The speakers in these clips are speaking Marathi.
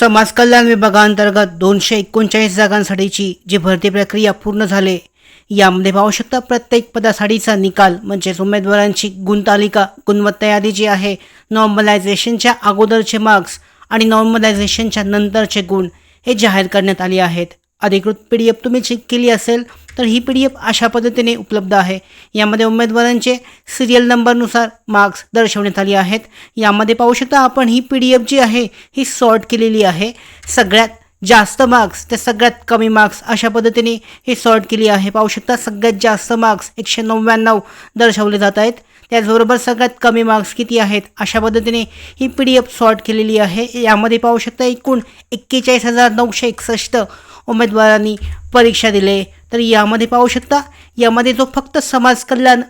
समाज कल्याण विभागाअंतर्गत दोनशे एकोणचाळीस जागांसाठीची जी भरती प्रक्रिया पूर्ण झाली यामध्ये पाहू शकता प्रत्येक पदासाठीचा निकाल म्हणजेच उमेदवारांची गुणतालिका गुणवत्ता यादी जी आहे नॉर्मलायझेशनच्या अगोदरचे मार्क्स आणि नॉर्मलायझेशनच्या नंतरचे गुण हे जाहीर करण्यात आले आहेत. अधिकृत पी डी एफ तुम्ही चेक केली असेल तर ही पी डी एफ अशा पद्धतीने उपलब्ध आहे. यामध्ये उमेदवारांचे सिरियल नंबरनुसार मार्क्स दर्शवण्यात आले आहेत. यामध्ये पाहू शकता आपण ही पी डी एफ जी आहे ही सॉर्ट केलेली आहे. सगळ्यात जास्त मार्क्स ते सगळ्यात कमी मार्क्स अशा पद्धतीने ही सॉर्ट केली आहे. पाहू शकता सगळ्यात जास्त मार्क्स एकशे नव्याण्णव दर्शवले जात आहेत. त्याचबरोबर सगळ्यात कमी मार्क्स किती आहेत अशा पद्धतीने ही पी डी एफ सॉर्ट केलेली आहे. यामध्ये पाहू शकता एकूण एक्केचाळीस हजार नऊशे एकसष्ट उमेदवारांनी परीक्षा दिले. तर यामध्ये पाहू शकता यामध्ये जो फक्त समाज कल्याण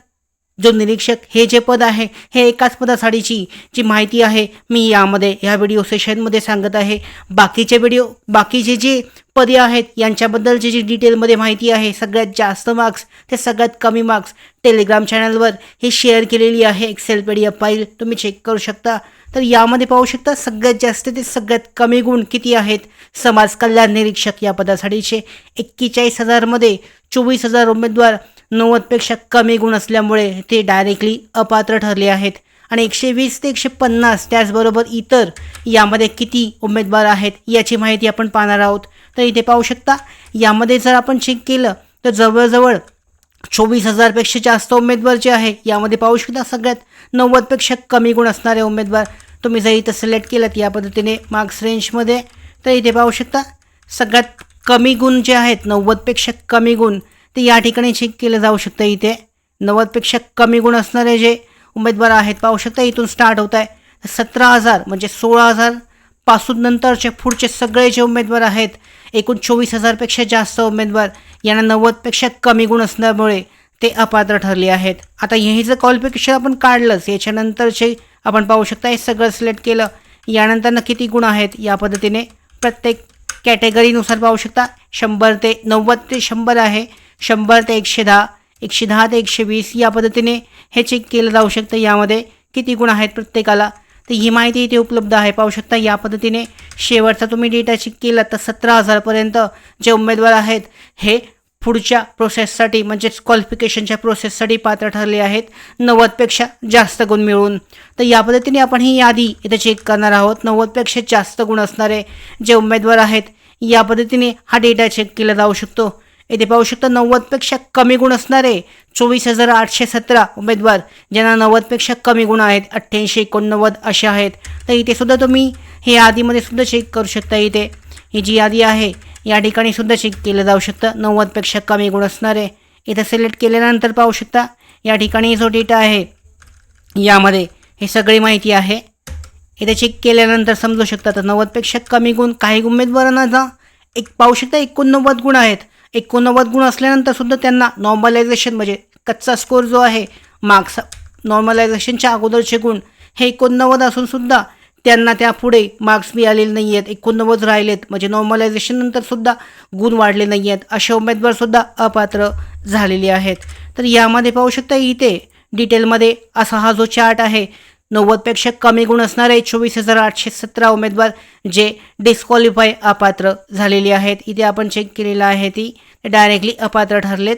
जो निरीक्षक हे जे पद आहे हे एकाच पदासाठीची जी माहिती आहे मी यामध्ये ह्या व्हिडिओ सेशनमध्ये सांगत आहे. बाकीचे व्हिडिओ बाकीचे जे पदे आहेत यांच्याबद्दलची जी डिटेलमध्ये माहिती आहे सगळ्यात जास्त मार्क्स ते सगळ्यात कमी मार्क्स टेलिग्राम चॅनलवर हे शेअर केलेली आहे Excel P D F file तुम्ही चेक करू शकता. तर यामध्ये पाहू शकता सगळ्यात जास्त ते सगळ्यात कमी गुण किती आहेत? समाज कल्याण निरीक्षक या पदासाठीचे. एक्केचाळीस हजारमध्ये चोवीस हजार उमेदवार नव्वदपेक्षा कमी गुण असल्यामुळे ते डायरेक्टली अपात्र ठरले आहेत. आणि एकशे वीस ते एकशे पन्नास त्याचबरोबर इतर यामध्ये किती उमेदवार आहेत याची माहिती आपण पाहणार आहोत. तर इथे पाहू शकता यामध्ये जर आपण चेक केलं तर जवळजवळ चोवीस हजारपेक्षा जास्त उमेदवार जे आहे यामध्ये पाहू शकता सगळ्यात नव्वदपेक्षा कमी गुण असणारे उमेदवार. तुम्ही जर इथं सिलेक्ट केलं या पद्धतीने मार्क्स रेंजमध्ये तर इथे पाहू शकता सगळ्यात कमी गुण जे आहेत नव्वदपेक्षा कमी गुण ते या ठिकाणी चेक केलं जाऊ शकतं इथे. नव्वदपेक्षा कमी गुण असणारे जे उमेदवार आहेत पाहू शकता इथून स्टार्ट होत आहे सतरा हजार म्हणजे सोळा हजारपासून नंतरचे पुढचे सगळे जे उमेदवार आहेत एकूण चोवीस हजारपेक्षा जास्त उमेदवार यांना नव्वदपेक्षा कमी गुण असल्यामुळे ते अपात्र ठरले आहेत. आता हे जर क्वालिफिकेशन आपण काढलंच याच्यानंतरचे आपण पाहू शकता हे सगळं सिलेक्ट केलं. यानंतरनं किती गुण आहेत या पद्धतीने प्रत्येक कॅटेगरीनुसार पाहू शकता. शंभर ते नव्वद ते शंभर आहे. शंभर ते एकशे दहा एकशे दहा ते एकशे वीस या पद्धतीने हे चेक केलं जाऊ शकतं. यामध्ये किती गुण आहेत प्रत्येकाला? तर ही माहिती इथे उपलब्ध आहे. पाहू शकता या पद्धतीने शेवटचा तुम्ही डेटा चेक केला तर सतरा हजारपर्यंत जे उमेदवार आहेत हे पुढच्या प्रोसेससाठी म्हणजेच क्वालिफिकेशनच्या प्रोसेससाठी पात्र ठरले आहेत. नव्वदपेक्षा जास्त गुण मिळून. तर या पद्धतीने आपण ही यादी इथे चेक करणार आहोत. नव्वदपेक्षा जास्त गुण असणारे जे उमेदवार आहेत या पद्धतीने हा डेटा चेक केला जाऊ शकतो. इथे पाहू शकता नव्वदपेक्षा कमी गुण असणारे चोवीस हजार आठशे सतरा उमेदवार ज्यांना नव्वदपेक्षा कमी गुण आहेत अठ्ठ्याऐंशी एकोणनव्वद असे आहेत. तर इथे सुद्धा तुम्ही हे यादीमध्ये सुद्धा चेक करू शकता इथे. ही जी यादी आहे या ठिकाणी सुद्धा चेक केलं जाऊ शकतं. नव्वदपेक्षा कमी गुण असणारे इथं सिलेक्ट केल्यानंतर पाहू शकता. या ठिकाणी जो डेटा आहे यामध्ये हे सगळी माहिती आहे. इथे चेक केल्यानंतर समजू शकता तर नव्वदपेक्षा कमी गुण काही उमेदवारांना जा एक पाहू शकता एकोणनव्वद गुण आहेत. एकोणनव्वद गुण असल्यानंतर सुद्धा त्यांना नॉर्मलायझेशन म्हणजे कच्चा स्कोर जो आहे मार्क्स नॉर्मलायझेशनच्या अगोदरचे गुण हे एकोणनव्वद असून सुद्धा त्यांना त्या पुढे मार्क्स मिळालेले नाही आहेत एकोणनव्वद राहिलेत. म्हणजे नॉर्मलायझेशन नंतर सुद्धा गुण वाढले नाही आहेत असे उमेदवार सुद्धा अपात्र झालेले आहेत. तर यामध्ये पाहू शकता इथे डिटेलमध्ये असा हा जो चार्ट आहे नव्वदपेक्षा कमी गुण असणारे चोवीस हजार आठशे सतरा उमेदवार जे डिस्क्वालिफाय अपात्र झालेले आहेत. इथे आपण चेक केलेलं आहे ती. डायरेक्टली अपात्र ठरलेत.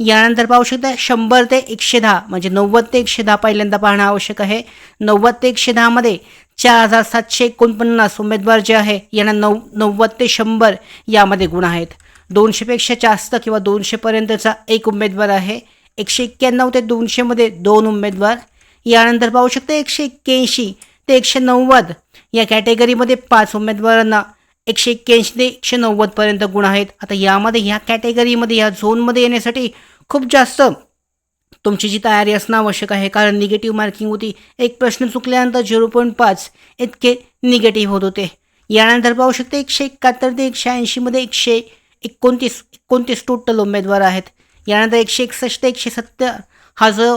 यानंतर पाहू शकता शंभर ते एकशे दहा म्हणजे नव्वद ते एकशे दहा पहिल्यांदा पाहणं आवश्यक आहे. नव्वद ते एकशे दहामध्ये चार हजार सातशे एकोणपन्नास उमेदवार जे आहे यांना नऊ नव्वद ते शंभर यामध्ये गुण आहेत. दोनशेपेक्षा जास्त किंवा दोनशेपर्यंतचा एक उमेदवार आहे. एकशे एक्क्याण्णव ते दोनशेमध्ये दोन उमेदवार. यानंतर पाहू शकता एकशे एक्क्याऐंशी ते एकशे नव्वद. या कॅटेगरीमध्ये पाच उमेदवारांना एकशे एक्क्याऐंशी ते एकशे नव्वदपर्यंत गुण आहेत. आता यामध्ये ह्या कॅटेगरीमध्ये या झोनमध्ये येण्यासाठी खूप जास्त तुमची जी तयारी असणं आवश्यक आहे. कारण निगेटिव्ह मार्किंग होती. एक प्रश्न चुकल्यानंतर झिरो पॉईंट पाच इतके निगेटिव्ह होत होते. यानंतर पाहू शकता एकशे एकाहत्तर ते एकशे ऐंशीमध्ये एकशे एकोणतीस एकोणतीस टोटल उमेदवार आहेत. यानंतर एकशे एकसष्ट ते एकशे सत्तर हा जो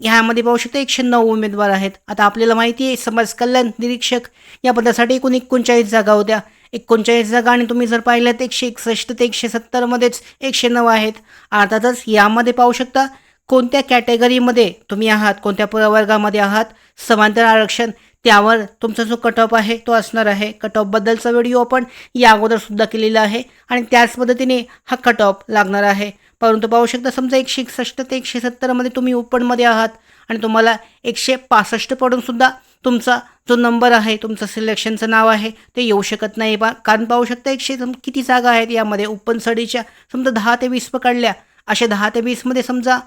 ह्यामध्ये पाहू शकता एकशे नऊ उमेदवार आहेत. आता आपल्याला माहिती आहे समाज कल्याण निरीक्षक या पदासाठी एकूण एकोणचाळीस जागा होत्या. एकोणचाळीस जागा आणि तुम्ही जर पाहिलं तर एकशे एकसष्ट ते एकशे सत्तरमध्येच एकशे नऊ आहेत. अर्थातच यामध्ये पाहू शकता कोणत्या कॅटेगरीमध्ये तुम्ही आहात कोणत्या प्रवर्गामध्ये आहात समांतर आरक्षण त्यावर तुमचा जो कट ऑफ आहे तो असणार आहे. कट ऑफबद्दलचा व्हिडिओ आपण या अगोदरसुद्धा केलेला आहे आणि त्याच पद्धतीने हा कट ऑफ लागणार आहे. परंतु पाहू शकता समजा एकशे एकसष्ट ते एकशे सत्तरमध्ये तुम्ही ओपनमध्ये आहात आणि तुम्हाला एकशे पासष्ट पडूनसुद्धा तुमचा जो नंबर आहे तुमचं सिलेक्शनचं नाव आहे ते येऊ शकत नाही बा. कारण पाहू शकता एकशे किती जागा आहेत यामध्ये? ओपन स्टडीच्या समजा दहा ते वीस पकडल्या. अशा दहा ते वीसमध्ये समजा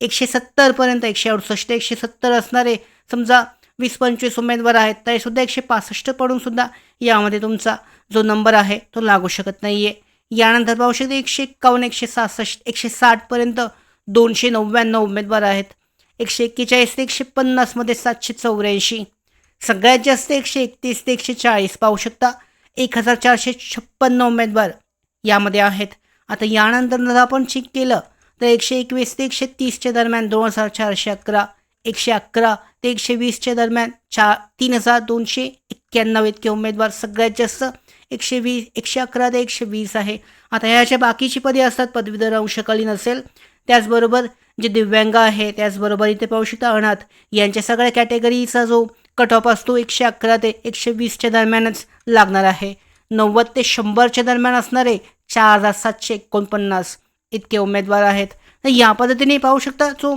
एकशे सत्तरपर्यंत एकशे अडुसष्ट एकशे सत्तर असणारे समजा वीस पंचवीस उमेदवार आहेत तरीसुद्धा एकशे पासष्ट पडूनसुद्धा यामध्ये तुमचा जो नंबर आहे तो लागू शकत नाही आहे यानंतर पाहू शकता एकशे एक्कावन्न एकशे सहासष्ट एकशे साठपर्यंत दोनशे नव्याण्णव उमेदवार आहेत. एकशे एक्केचाळीस ते एकशे पन्नासमध्ये सातशे चौऱ्याऐंशी. सगळ्यात जास्त एकशे एकतीस ते एकशे चाळीस पाहू शकता एक हजार चारशे छप्पन्न उमेदवार यामध्ये आहेत. आता यानंतर जर आपण चेक केलं तर एकशे एकवीस ते एकशे तीसच्या दरम्यान दोन हजार चारशे अकरा एकशे अकरा ते एकशे वीसच्या दरम्यान चार तीन हजार दोनशे एक्क्याण्णव इतके उमेदवार सगळ्यात जास्त एकशे वीस एकशे अकरा ते एकशे वीस आहे. आता ह्याच्या बाकीची पदे असतात पदवीधर अंशकालीन असेल त्याचबरोबर जे दिव्यांग आहे त्याचबरोबर इथे पाहू शकता अनाथ यांच्या सगळ्या कॅटेगरीचा जो कट ऑफ असतो एकशे अकरा ते एकशे वीसच्या दरम्यानच लागणार आहे. नव्वद ते शंभरच्या दरम्यान असणारे चार हजार सातशे एकोणपन्नास इतके उमेदवार आहेत. तर या पद्धतीने पाहू शकता जो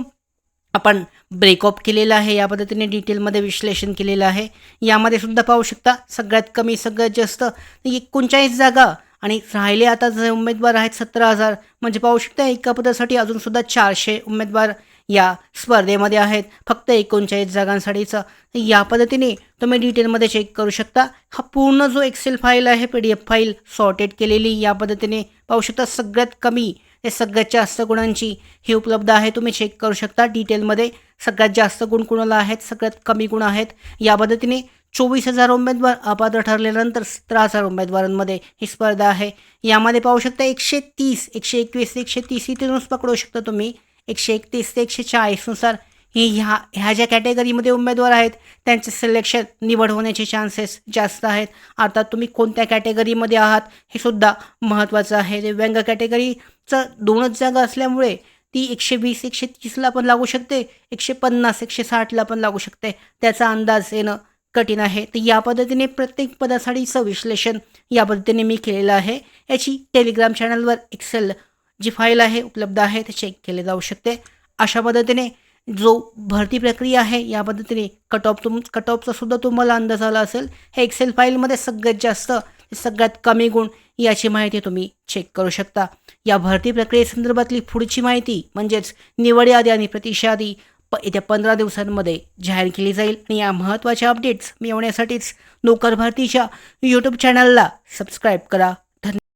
आपण ब्रेकअप केलेला आहे. या पद्धतीने डिटेलमध्ये विश्लेषण केलेलं आहे. यामध्ये सुद्धा पाहू शकता सगळ्यात कमी सगळ्यात जास्त म्हणजे एकोणचाळीस जागा आणि राहिले आता जे उमेदवार आहेत सतरा हजार. म्हणजे पाहू शकता एका पदासाठी अजूनसुद्धा चारशे उमेदवार या स्पर्धेमध्ये आहेत. फक्त एकोणचाळीस जागांसाठीचं. या पद्धतीने तुम्ही डिटेलमध्ये चेक करू शकता. हा पूर्ण जो एक्सेल फाईल आहे P D F file sorted केलेली या पद्धतीने पाहू शकता सगळ्यात कमी ते सगळ्यात जास्त गुणांची ही उपलब्ध आहे. तुम्ही चेक करू शकता डिटेलमध्ये सगळ्यात जास्त गुण कुणाला आहेत? सगळ्यात कमी गुण आहेत? या पद्धतीने चोवीस हजार उमेदवार अपात्र ठरल्यानंतर सतरा हजार उमेदवारांमध्ये ही स्पर्धा आहे. यामध्ये पाहू शकता एकशे तीस एकशे एकवीस ते एकशे तीस इथूनच पकडू शकता तुम्ही. एकशे एकतीस ते एकशे चाळीसनुसार ही ह्या ह्या ज्या कॅटेगरीमध्ये उमेदवार आहेत त्यांचे सिलेक्शन निवड होण्याचे चान्सेस जास्त आहेत. आता तुम्ही कोणत्या कॅटेगरीमध्ये आहात हे सुद्धा महत्त्वाचं आहे. दिव्यांग कॅटेगरीचं दोनच जागा असल्यामुळे ती एकशे वीस एकशे तीसला पण लागू शकते एकशे पन्नास एकशे साठला पण लागू शकते. त्याचा अंदाज येणं कठीण आहे. तर या पद्धतीने प्रत्येक पदासाठीचं विश्लेषण या पद्धतीने मी केलेलं आहे. याची टेलिग्राम चॅनलवर एक्सेल जी फाईल आहे उपलब्ध आहे ते चेक केले जाऊ शकते. अशा पद्धतीने जो भरती प्रक्रिया आहे या पद्धतीने कट ऑफ तुम कट ऑफचा सुद्धा तुम्हाला अंदाज आला असेल. हे एक्सेल फाईलमध्ये सगळ्यात जास्त सगळ्यात कमी गुण याची माहिती तुम्ही चेक करू शकता. या भरती प्रक्रियेसंदर्भातली पुढची माहिती म्हणजेच निवड यादी आणि प्रतिशादी प येत्या पंधरा दिवसांमध्ये जाहीर केली जाईल. आणि या महत्त्वाच्या अपडेट्स मिळवण्यासाठीच नोकर भरतीच्या यूट्यूब चॅनलला सबस्क्राईब करा.